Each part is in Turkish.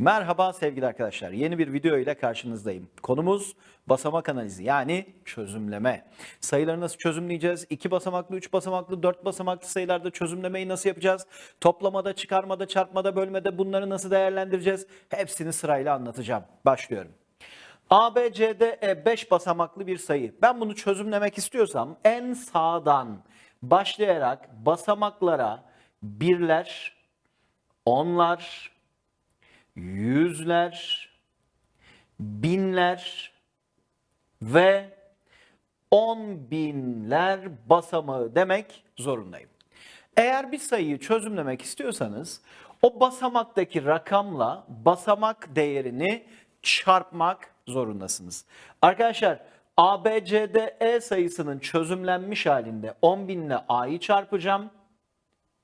Merhaba sevgili arkadaşlar. Yeni bir video ile karşınızdayım. Konumuz basamak analizi yani çözümleme. Sayıları nasıl çözümleyeceğiz? 2 basamaklı, 3 basamaklı, 4 basamaklı sayılarda çözümlemeyi nasıl yapacağız? Toplamada, çıkarmada, çarpmada, bölmede bunları nasıl değerlendireceğiz? Hepsini sırayla anlatacağım. Başlıyorum. A, B, C, D, E 5 basamaklı bir sayı. Ben bunu çözümlemek istiyorsam en sağdan başlayarak basamaklara birler, onlar, yüzler, binler ve on binler basamağı demek zorundayım. Eğer bir sayıyı çözümlemek istiyorsanız o basamaktaki rakamla basamak değerini çarpmak zorundasınız. Arkadaşlar A, B, C, D, E sayısının çözümlenmiş halinde 10 bin ile A'yı çarpacağım.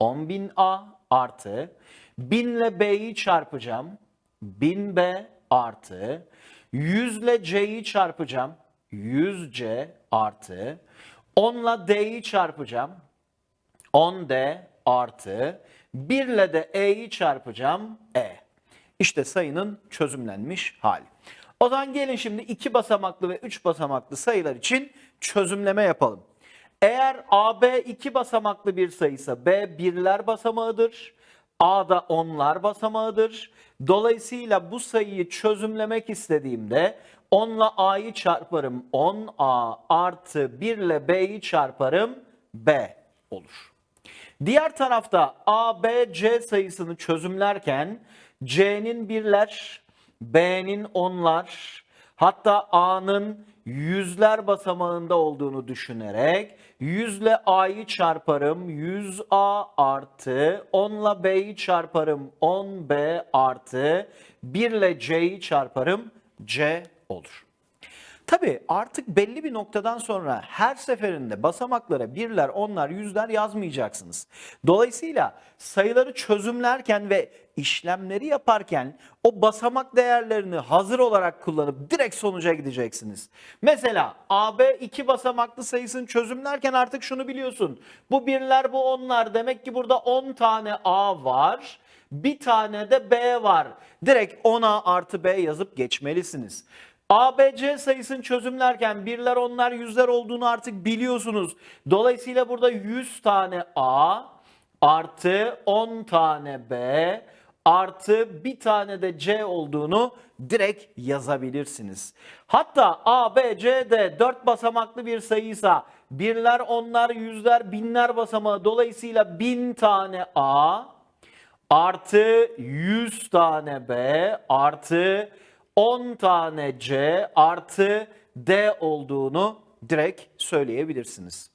10.000 A artı 1000 ile B'yi çarpacağım. 1000B artı 100 ile C'yi çarpacağım. 100C artı 10 ile D'yi çarpacağım. 10D artı 1 ile de E'yi çarpacağım. E. İşte sayının çözümlenmiş hali. O zaman gelin şimdi iki basamaklı ve üç basamaklı sayılar için çözümleme yapalım. Eğer AB iki basamaklı bir sayıysa B birler basamağıdır. A da onlar basamağıdır. Dolayısıyla bu sayıyı çözümlemek istediğimde 10 ile A'yı çarparım 10A artı 1 ile B'yi çarparım B olur. Diğer tarafta A, B, C sayısını çözümlerken C'nin birler, B'nin onlar, hatta A'nın yüzler basamağında olduğunu düşünerek 100 ile A'yı çarparım 100A artı 10 ile B'yi çarparım 10B artı 1 ile C'yi çarparım C olur. Tabii artık belli bir noktadan sonra her seferinde basamaklara birler, onlar, yüzler yazmayacaksınız. Dolayısıyla sayıları çözümlerken ve işlemleri yaparken o basamak değerlerini hazır olarak kullanıp direkt sonuca gideceksiniz. Mesela AB iki basamaklı sayısını çözümlerken artık şunu biliyorsun. Bu birler, bu onlar. Demek ki burada 10 tane A var. Bir tane de B var. Direkt 10A artı B yazıp geçmelisiniz. ABC sayısını çözümlerken birler onlar yüzler olduğunu artık biliyorsunuz. Dolayısıyla burada 100 tane A artı 10 tane B artı bir tane de C olduğunu direkt yazabilirsiniz. Hatta A, B, C, D 4 basamaklı bir sayıysa birler, onlar, yüzler, binler basamağı dolayısıyla 1000 tane A artı 100 tane B artı 10 tane C artı D olduğunu direkt söyleyebilirsiniz.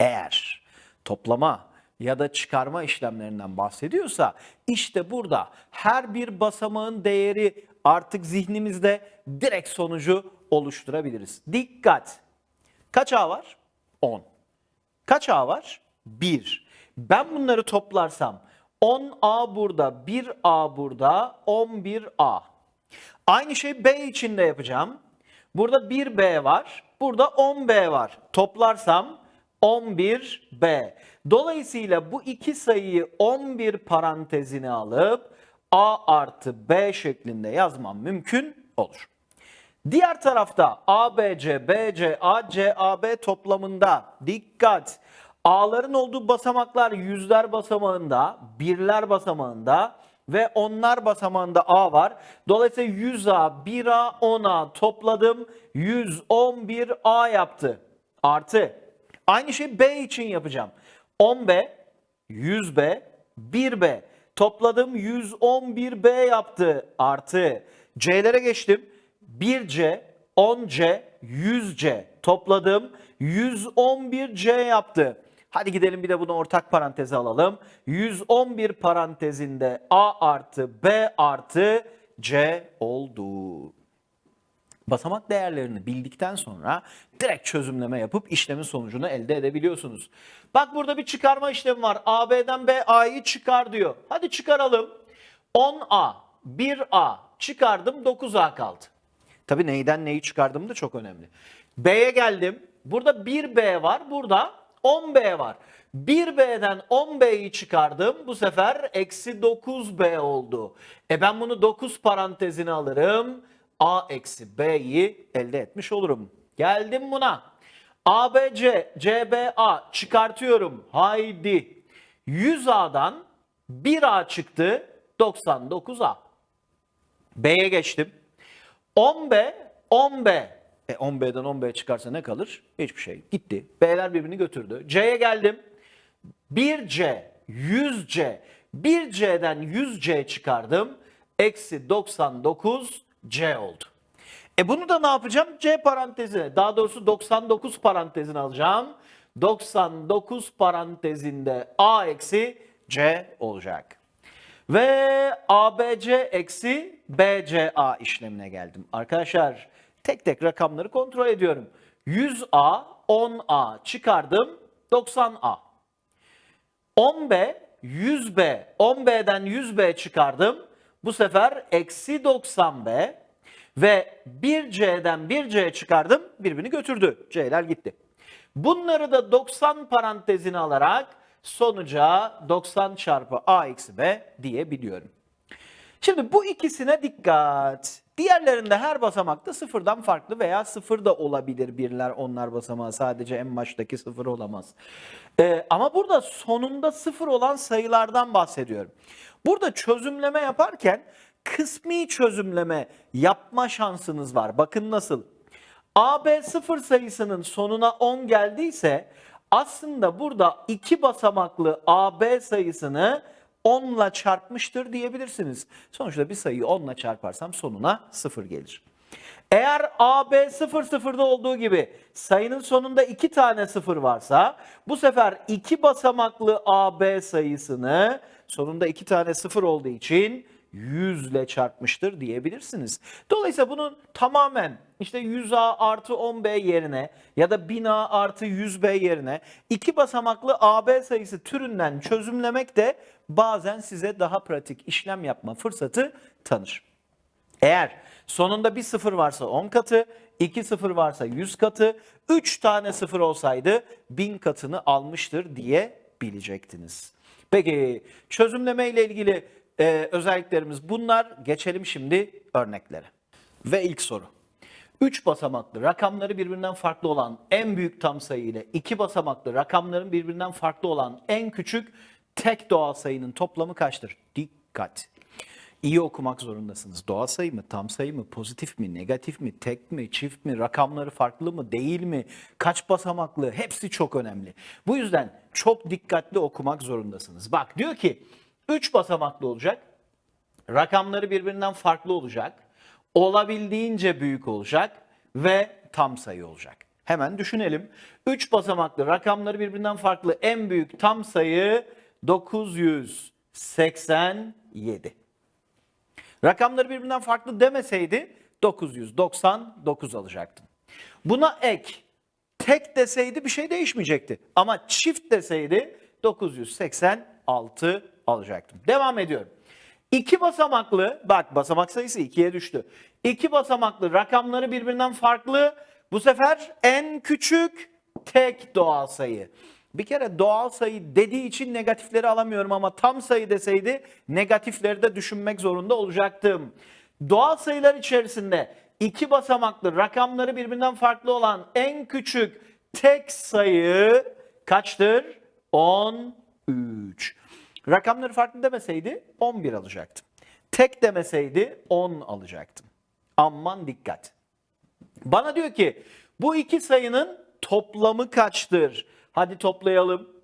Eğer toplama ya da çıkarma işlemlerinden bahsediyorsa işte burada her bir basamağın değeri artık zihnimizde direkt sonucu oluşturabiliriz. Dikkat! Kaç A var? 10. Kaç A var? 1. Ben bunları toplarsam 10A burada, 1A burada, 11A. Aynı şey B için de yapacağım. Burada 1B var, burada 10B var. Toplarsam 11B. Dolayısıyla bu iki sayıyı 11 parantezine alıp A artı B şeklinde yazmam mümkün olur. Diğer tarafta ABC, BC, AC, AB toplamında dikkat. A'ların olduğu basamaklar yüzler basamağında, birler basamağında ve onlar basamağında A var. Dolayısıyla 100A, 1A, 10A topladım. 111A yaptı. Artı. Aynı şeyi B için yapacağım. 10B, 100B, 1B. Topladım 111B yaptı. Artı. C'lere geçtim. 1C, 10C, 100C. Topladım 111C yaptı. Hadi gidelim bir de bunu ortak paranteze alalım. 111 parantezinde A artı B artı C oldu. Basamak değerlerini bildikten sonra direkt çözümleme yapıp işlemin sonucunu elde edebiliyorsunuz. Bak burada bir çıkarma işlemi var. AB'den B A'yı çıkar diyor. Hadi çıkaralım. 10A, 1A çıkardım 9A kaldı. Tabii neyden neyi çıkardım da çok önemli. B'ye geldim. Burada 1B var. Burada 10B var. 1B'den 10B'yi çıkardım. Bu sefer eksi 9B oldu. E ben bunu 9 parantezine alırım. A eksi B'yi elde etmiş olurum. Geldim buna. ABC, CBA çıkartıyorum. Haydi. 100A'dan 1A çıktı. 99A. B'ye geçtim. 10B, 10B. E 10B'den 10B çıkarsa ne kalır? Hiçbir şey. Gitti. B'ler birbirini götürdü. C'ye geldim. 1C, 100C. 1C'den 100C çıkardım. Eksi 99C oldu. E bunu da ne yapacağım? C parantezine. Daha doğrusu 99 parantezine alacağım. 99 parantezinde A eksi C olacak. Ve ABC eksi BCA işlemine geldim. Arkadaşlar tek tek rakamları kontrol ediyorum. 100A, 10A çıkardım. 90A. 10B, 100B, 10B'den 100B çıkardım. Bu sefer eksi 90B ve 1C'den 1C çıkardım. Birbirini götürdü. C'ler gitti. Bunları da 90 parantezine alarak sonuca 90 çarpı A eksi B diyebiliyorum. Şimdi bu ikisine dikkat. Diğerlerinde her basamakta sıfırdan farklı veya sıfır da olabilir birler onlar basamağı. Sadece en baştaki sıfır olamaz. Ee, ama burada sonunda sıfır olan sayılardan bahsediyorum. Burada çözümleme yaparken kısmi çözümleme yapma şansınız var. Bakın nasıl. AB sıfır sayısının sonuna 10 geldiyse aslında burada iki basamaklı AB sayısını 10 ile çarpmıştır diyebilirsiniz. Sonuçta bir sayıyı 10 ile çarparsam sonuna 0 gelir. Eğer AB 0 sıfırda olduğu gibi sayının sonunda iki tane sıfır varsa bu sefer iki basamaklı AB sayısını sonunda iki tane sıfır olduğu için 100 ile çarpmıştır diyebilirsiniz. Dolayısıyla bunun tamamen işte 100A artı 10B yerine ya da 1000A artı 100B yerine iki basamaklı AB sayısı türünden çözümlemek de bazen size daha pratik işlem yapma fırsatı tanır. Eğer sonunda bir sıfır varsa 10 katı, 2 sıfır varsa 100 katı, 3 tane sıfır olsaydı 1000 katını almıştır diye bilecektiniz. Peki çözümleme ile ilgili e, özelliklerimiz bunlar. Geçelim şimdi örneklere. Ve ilk soru. 3 basamaklı rakamları birbirinden farklı olan en büyük tam sayı ile 2 basamaklı rakamların birbirinden farklı olan en küçük tek doğal sayının toplamı kaçtır? Dikkat. İyi okumak zorundasınız. Doğal sayı mı, tam sayı mı, pozitif mi, negatif mi, tek mi, çift mi, rakamları farklı mı, değil mi, kaç basamaklı hepsi çok önemli. Bu yüzden çok dikkatli okumak zorundasınız. Bak diyor ki 3 basamaklı olacak, rakamları birbirinden farklı olacak, olabildiğince büyük olacak ve tam sayı olacak. Hemen düşünelim. 3 basamaklı rakamları birbirinden farklı en büyük tam sayı 987. Rakamları birbirinden farklı demeseydi 999 alacaktım. Buna ek tek deseydi bir şey değişmeyecekti. Ama çift deseydi 986 alacaktım. Devam ediyorum. İki basamaklı, bak basamak sayısı ikiye düştü. İki basamaklı rakamları birbirinden farklı. Bu sefer en küçük tek doğal sayı. Bir kere doğal sayı dediği için negatifleri alamıyorum ama tam sayı deseydi negatifleri de düşünmek zorunda olacaktım. Doğal sayılar içerisinde iki basamaklı rakamları birbirinden farklı olan en küçük tek sayı kaçtır? 13. Rakamları farklı demeseydi 11 alacaktım. Tek demeseydi 10 alacaktım. Aman dikkat. Bana diyor ki bu iki sayının toplamı kaçtır? Hadi toplayalım.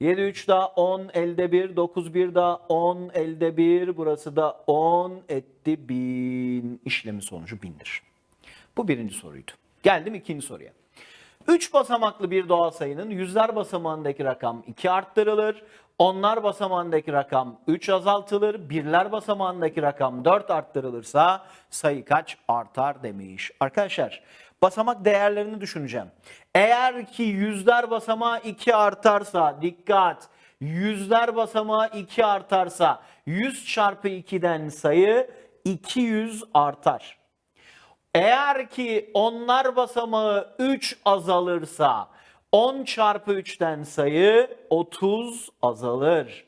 7 3 daha 10 elde 1 9 1 daha 10 elde 1 burası da 10 etti 1000 işlemi sonucu 1000'dir. Bu birinci soruydu. Geldim ikinci soruya. 3 basamaklı bir doğal sayının yüzler basamağındaki rakam 2 arttırılır. Onlar basamağındaki rakam 3 azaltılır. Birler basamağındaki rakam 4 arttırılırsa sayı kaç artar demiş. Arkadaşlar basamak değerlerini düşüneceğim. Eğer ki yüzler basamağı 2 artarsa dikkat yüzler basamağı 2 artarsa 100 çarpı 2'den sayı 200 artar. Eğer ki onlar basamağı 3 azalırsa 10 çarpı 3'ten sayı 30 azalır.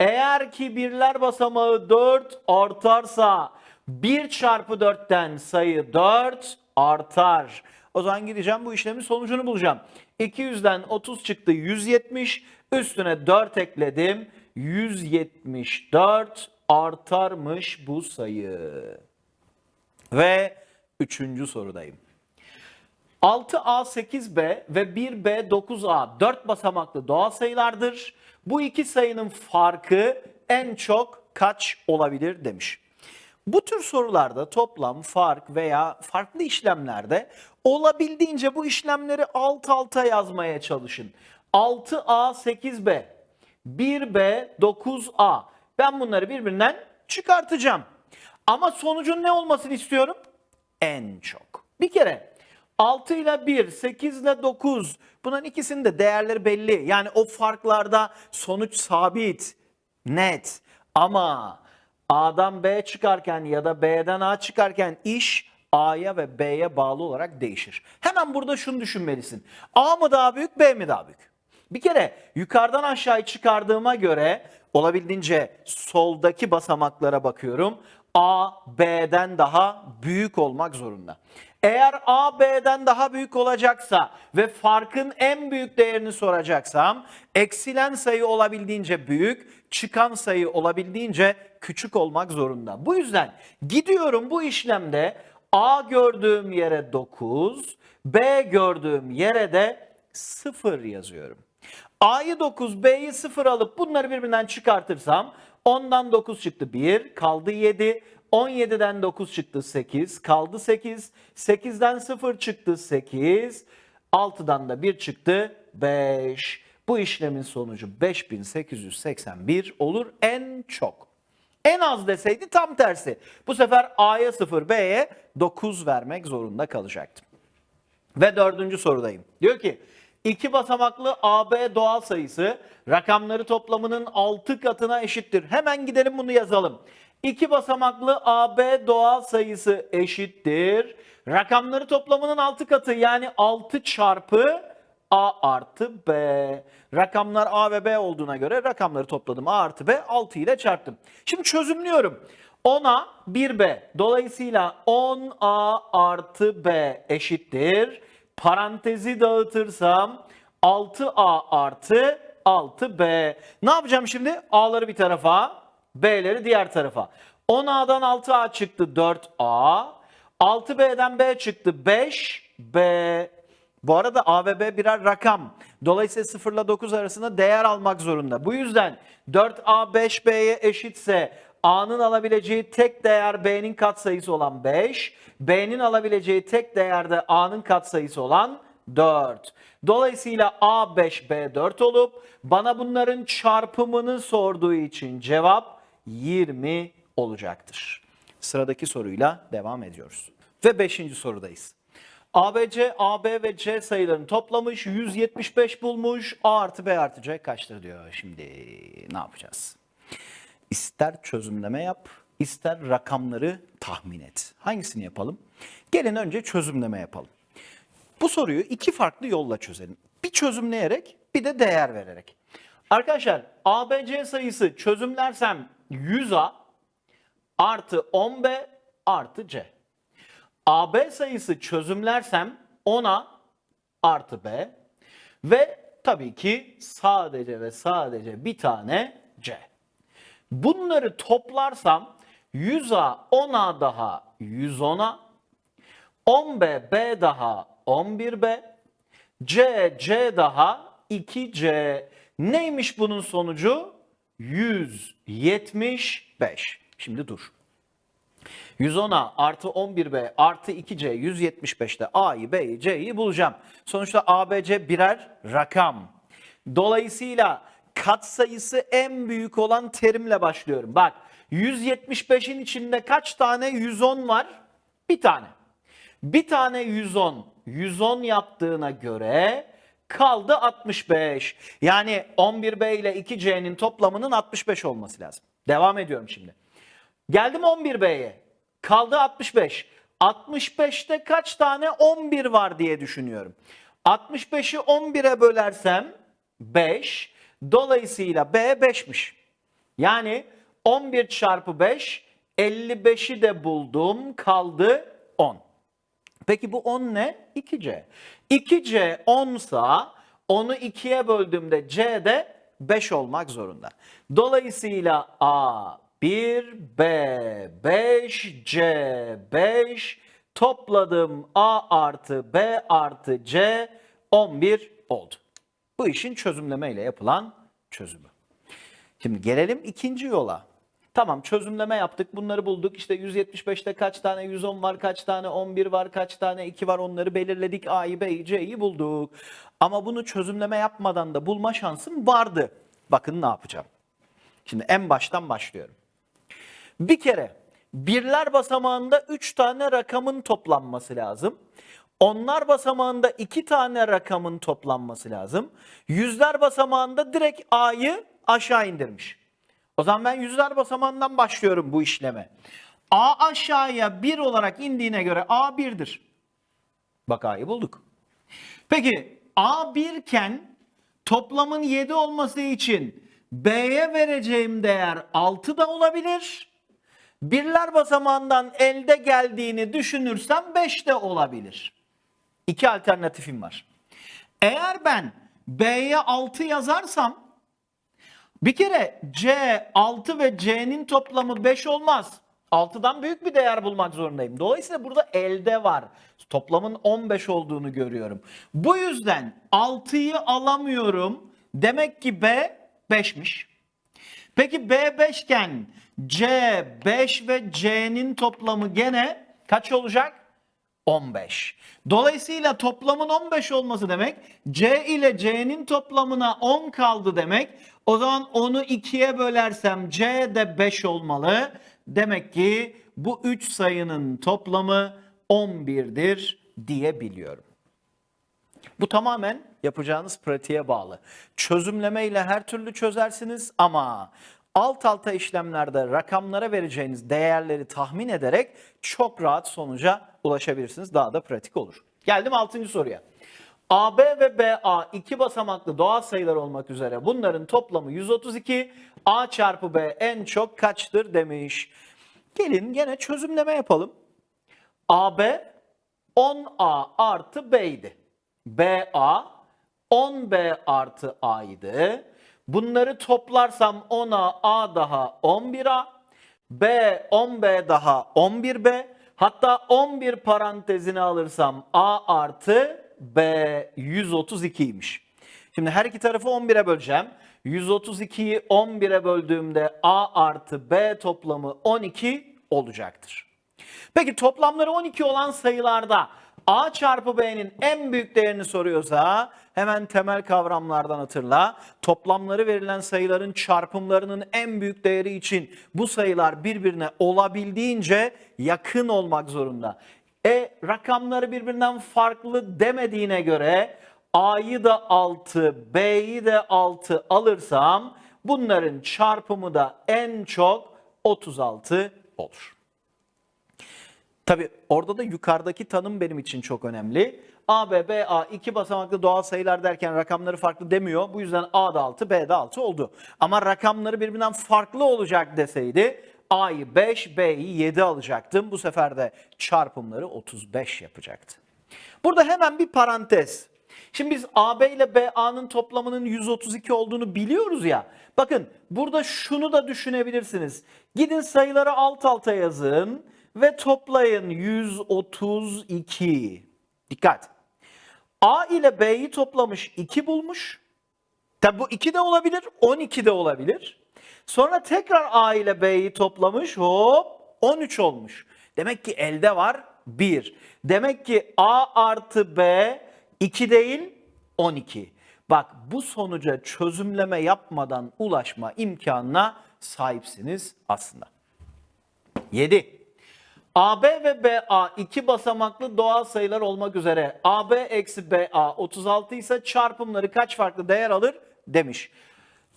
Eğer ki birler basamağı 4 artarsa 1 çarpı 4'ten sayı 4 artar. O zaman gideceğim bu işlemin sonucunu bulacağım. 200'den 30 çıktı 170. Üstüne 4 ekledim. 174 artarmış bu sayı. Ve üçüncü sorudayım. 6A 8B ve 1B 9A 4 basamaklı doğal sayılardır. Bu iki sayının farkı en çok kaç olabilir demiş. Bu tür sorularda toplam, fark veya farklı işlemlerde olabildiğince bu işlemleri alt alta yazmaya çalışın. 6A 8B, 1B 9A. Ben bunları birbirinden çıkartacağım. Ama sonucun ne olmasını istiyorum? En çok. Bir kere 6 ile 1, 8 ile 9 bunların ikisinin de değerleri belli. Yani o farklarda sonuç sabit, net. Ama A'dan B çıkarken ya da B'den A çıkarken iş A'ya ve B'ye bağlı olarak değişir. Hemen burada şunu düşünmelisin. A mı daha büyük, B mi daha büyük? Bir kere yukarıdan aşağıya çıkardığıma göre olabildiğince soldaki basamaklara bakıyorum. A B'den daha büyük olmak zorunda. Eğer A B'den daha büyük olacaksa ve farkın en büyük değerini soracaksam eksilen sayı olabildiğince büyük, çıkan sayı olabildiğince küçük olmak zorunda. Bu yüzden gidiyorum bu işlemde A gördüğüm yere 9, B gördüğüm yere de 0 yazıyorum. A'yı 9, B'yi 0 alıp bunları birbirinden çıkartırsam 10'dan 9 çıktı 1, kaldı 7. 17'den 9 çıktı 8, kaldı 8. 8'den 0 çıktı 8. 6'dan da 1 çıktı 5. Bu işlemin sonucu 5881 olur en çok. En az deseydi tam tersi. Bu sefer A'ya 0, B'ye 9 vermek zorunda kalacaktım. Ve dördüncü sorudayım. Diyor ki iki basamaklı AB doğal sayısı rakamları toplamının 6 katına eşittir. Hemen gidelim bunu yazalım. İki basamaklı AB doğal sayısı eşittir. Rakamları toplamının 6 katı yani 6 çarpı A artı B. Rakamlar A ve B olduğuna göre rakamları topladım. A artı B 6 ile çarptım. Şimdi çözümlüyorum. 10A 1B. Dolayısıyla 10A artı B eşittir. Parantezi dağıtırsam 6A artı 6B. Ne yapacağım şimdi? A'ları bir tarafa, B'leri diğer tarafa. 10A'dan 6A çıktı 4A. 6B'den B çıktı 5B. Bu arada A ve B birer rakam. Dolayısıyla 0 ile 9 arasında değer almak zorunda. Bu yüzden 4A 5B'ye eşitse A'nın alabileceği tek değer B'nin katsayısı olan 5. B'nin alabileceği tek değer de A'nın katsayısı olan 4. Dolayısıyla A 5 B 4 olup bana bunların çarpımını sorduğu için cevap 20 olacaktır. Sıradaki soruyla devam ediyoruz. Ve 5. sorudayız. ABC, AB ve C sayılarını toplamış, 175 bulmuş. A artı B artı C kaçtır diyor. Şimdi ne yapacağız? İster çözümleme yap, ister rakamları tahmin et. Hangisini yapalım? Gelin önce çözümleme yapalım. Bu soruyu iki farklı yolla çözelim. Bir çözümleyerek, bir de değer vererek. Arkadaşlar ABC sayısı çözümlersem 100A artı 10B artı C. AB sayısı çözümlersem 10A artı B ve tabii ki sadece ve sadece bir tane C. Bunları toplarsam 100A 10A daha 110A 10B B daha 11B C C daha 2C neymiş bunun sonucu? 175. Şimdi dur. 110A artı 11B artı 2C 175'te A'yı B'yi C'yi bulacağım. Sonuçta ABC birer rakam. Dolayısıyla katsayısı en büyük olan terimle başlıyorum. Bak 175'in içinde kaç tane 110 var? Bir tane. Bir tane 110, 110 yaptığına göre kaldı 65. Yani 11B ile 2C'nin toplamının 65 olması lazım. Devam ediyorum şimdi. Geldim 11B'ye. Kaldı 65. 65'te kaç tane 11 var diye düşünüyorum. 65'i 11'e bölersem 5. Dolayısıyla B 5'miş. Yani 11 çarpı 5 55'i de buldum kaldı 10. Peki bu 10 ne? 2C. 2C 10 sa onu 2'ye böldüğümde C de 5 olmak zorunda. Dolayısıyla A 1, B 5, C 5 topladım A artı B artı C 11 oldu. Bu işin çözümleme ile yapılan çözümü. Şimdi gelelim ikinci yola. Tamam çözümleme yaptık bunları bulduk. İşte 175'te kaç tane 110 var, kaç tane 11 var, kaç tane 2 var onları belirledik. A'yı, B'yi, C'yi bulduk. Ama bunu çözümleme yapmadan da bulma şansım vardı. Bakın ne yapacağım. Şimdi en baştan başlıyorum. Bir kere birler basamağında 3 tane rakamın toplanması lazım. Onlar basamağında 2 tane rakamın toplanması lazım. Yüzler basamağında direkt A'yı aşağı indirmiş. O zaman ben yüzler basamağından başlıyorum bu işleme. A aşağıya 1 olarak indiğine göre A 1'dir. Bak A'yı bulduk. Peki A 1 iken toplamın 7 olması için B'ye vereceğim değer 6 da olabilir. Birler basamağından elde geldiğini düşünürsem 5 de olabilir. İki alternatifim var. Eğer ben B'ye 6 yazarsam bir kere C 6 ve C'nin toplamı 5 olmaz. 6'dan büyük bir değer bulmak zorundayım. Dolayısıyla burada elde var. Toplamın 15 olduğunu görüyorum. Bu yüzden 6'yı alamıyorum. Demek ki B 5'miş. Peki B 5 iken C 5 ve C'nin toplamı gene kaç olacak? 15. Dolayısıyla toplamın 15 olması demek C ile C'nin toplamına 10 kaldı demek. O zaman onu 2'ye bölersem C de 5 olmalı. Demek ki bu 3 sayının toplamı 11'dir diyebiliyorum. Bu tamamen yapacağınız pratiğe bağlı. Çözümleme ile her türlü çözersiniz ama alt alta işlemlerde rakamlara vereceğiniz değerleri tahmin ederek çok rahat sonuca ulaşabilirsiniz. Daha da pratik olur. Geldim 6. soruya. AB ve BA iki basamaklı doğal sayılar olmak üzere bunların toplamı 132. A çarpı B en çok kaçtır demiş. Gelin gene çözümleme yapalım. AB 10A artı B idi. BA 10B artı A'ydı. Bunları toplarsam 10A A daha 11A. B 10B daha 11B. Hatta 11 parantezini alırsam A artı B 132'ymiş. Şimdi her iki tarafı 11'e böleceğim. 132'yi 11'e böldüğümde A artı B toplamı 12 olacaktır. Peki toplamları 12 olan sayılarda A çarpı B'nin en büyük değerini soruyorsa hemen temel kavramlardan hatırla. Toplamları verilen sayıların çarpımlarının en büyük değeri için bu sayılar birbirine olabildiğince yakın olmak zorunda. E rakamları birbirinden farklı demediğine göre A'yı da 6, B'yi de 6 alırsam bunların çarpımı da en çok 36 olur. Tabi orada da yukarıdaki tanım benim için çok önemli. A, B, B, A iki basamaklı doğal sayılar derken rakamları farklı demiyor. Bu yüzden A da 6, B de 6 oldu. Ama rakamları birbirinden farklı olacak deseydi A'yı 5, B'yi 7 alacaktım. Bu sefer de çarpımları 35 yapacaktı. Burada hemen bir parantez. Şimdi biz AB ile BA'nın toplamının 132 olduğunu biliyoruz ya. Bakın burada şunu da düşünebilirsiniz. Gidin sayıları alt alta yazın ve toplayın 132. Dikkat. A ile B'yi toplamış 2 bulmuş. Tabi bu 2 de olabilir, 12 de olabilir. Sonra tekrar A ile B'yi toplamış, hop 13 olmuş. Demek ki elde var 1. Demek ki A artı B 2 değil 12. Bak bu sonuca çözümleme yapmadan ulaşma imkanına sahipsiniz aslında. 7. AB ve BA iki basamaklı doğal sayılar olmak üzere AB eksi BA 36 ise çarpımları kaç farklı değer alır demiş.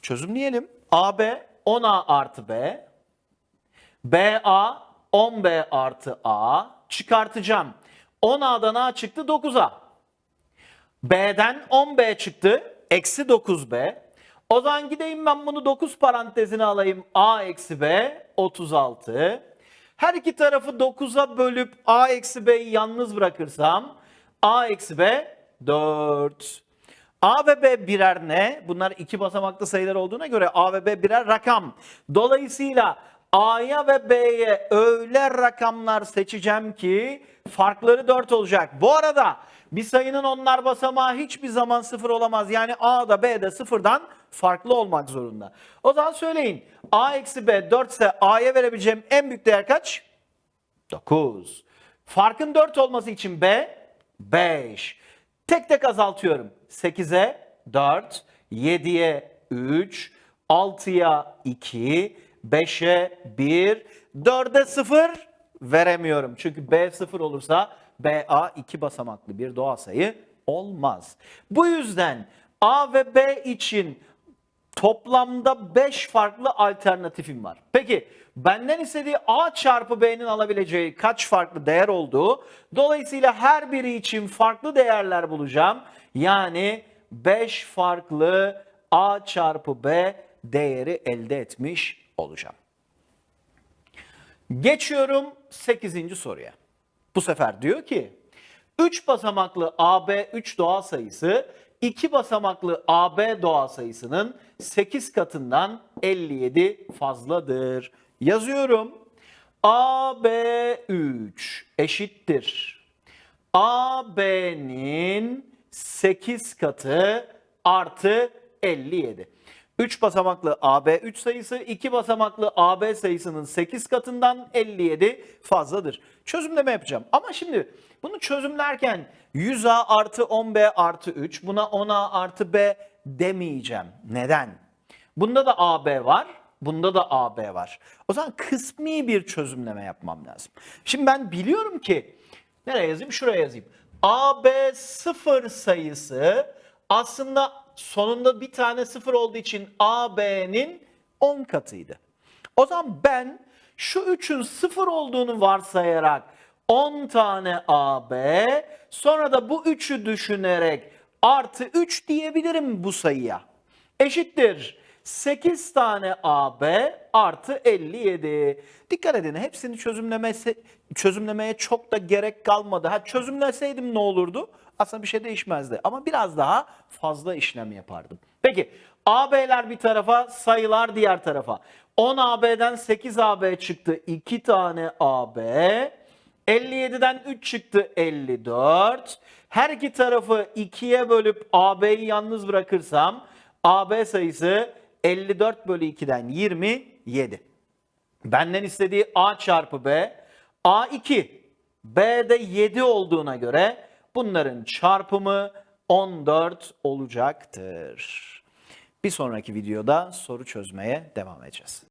Çözümleyelim. AB 10A artı B, BA 10B artı A çıkartacağım. 10A'dan A çıktı 9A. B'den 10B çıktı. Eksi 9B. O zaman gideyim ben bunu 9 parantezine alayım. A eksi B 36. Her iki tarafı 9'a bölüp A eksi B'yi yalnız bırakırsam A eksi B 4. A ve B birer ne? Bunlar iki basamaklı sayılar olduğuna göre A ve B birer rakam. Dolayısıyla A'ya ve B'ye öyle rakamlar seçeceğim ki farkları 4 olacak. Bu arada bir sayının onlar basamağı hiçbir zaman sıfır olamaz. Yani A da B de sıfırdan farklı olmak zorunda. O zaman söyleyin. A eksi B 4 ise A'ya verebileceğim en büyük değer kaç? 9. Farkın 4 olması için B 5. Tek tek azaltıyorum. 8'e 4, 7'ye 3, 6'ya 2, 5'e 1, 4'e 0 veremiyorum. Çünkü B 0 olursa BA 2 basamaklı bir doğal sayı olmaz. Bu yüzden A ve B için Toplamda 5 farklı alternatifim var. Peki benden istediği A çarpı B'nin alabileceği kaç farklı değer olduğu. Dolayısıyla her biri için farklı değerler bulacağım. Yani 5 farklı A çarpı B değeri elde etmiş olacağım. Geçiyorum 8. soruya. Bu sefer diyor ki 3 basamaklı AB 3 doğal sayısı 2 basamaklı AB doğal sayısının 8 katından 57 fazladır. Yazıyorum. AB 3 eşittir. AB'nin 8 katı artı 57. 3 basamaklı AB 3 sayısı 2 basamaklı AB sayısının 8 katından 57 fazladır. Çözümleme yapacağım. Ama şimdi bunu çözümlerken 100A artı 10B artı 3 buna 10A artı B demeyeceğim. Neden? Bunda da AB var. Bunda da AB var. O zaman kısmi bir çözümleme yapmam lazım. Şimdi ben biliyorum ki nereye yazayım? Şuraya yazayım. AB 0 sayısı aslında sonunda bir tane sıfır olduğu için AB'nin 10 katıydı. O zaman ben şu 3'ün sıfır olduğunu varsayarak 10 tane AB sonra da bu 3'ü düşünerek artı 3 diyebilirim bu sayıya. Eşittir 8 tane AB artı 57. Dikkat edin hepsini çözümlemesi, çözümlemeye çok da gerek kalmadı. Ha çözümleseydim ne olurdu? Aslında bir şey değişmezdi ama biraz daha fazla işlem yapardım. Peki AB'ler bir tarafa sayılar diğer tarafa. 10 AB'den 8 AB çıktı 2 tane AB. 57'den 3 çıktı 54. Her iki tarafı 2'ye bölüp AB'yi yalnız bırakırsam AB sayısı 54 bölü 2'den 27. Benden istediği A çarpı B. A2. B'de 7 olduğuna göre bunların çarpımı 14 olacaktır. Bir sonraki videoda soru çözmeye devam edeceğiz.